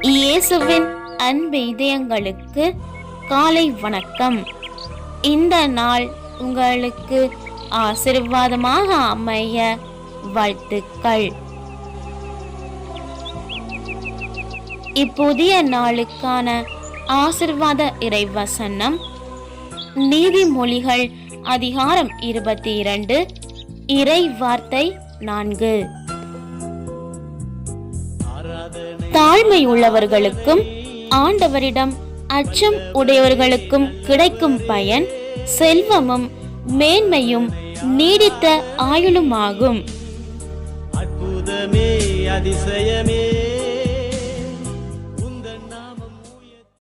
இயேசுவின் அன்பு இதயங்களுக்கு காலை வணக்கம். இந்த நாள் உங்களுக்கு ஆசிர்வாதமாக அமைய வாழ்த்துக்கள். இப்புதிய நாளுக்கான ஆசிர்வாத இறைவசனம் நீதிமொழிகள் அதிகாரம் இருபத்தி இரண்டு இறை வார்த்தை நான்கு. தாழ்மை உள்ளவர்களுக்கும் ஆண்டவரிடம் அச்சம் உடையவர்களுக்கும் கிடைக்கும் பயன் செல்வமும் மேன்மையும் நீடித்த ஆயுளுமாகும். அற்புதமே அதிசயமே.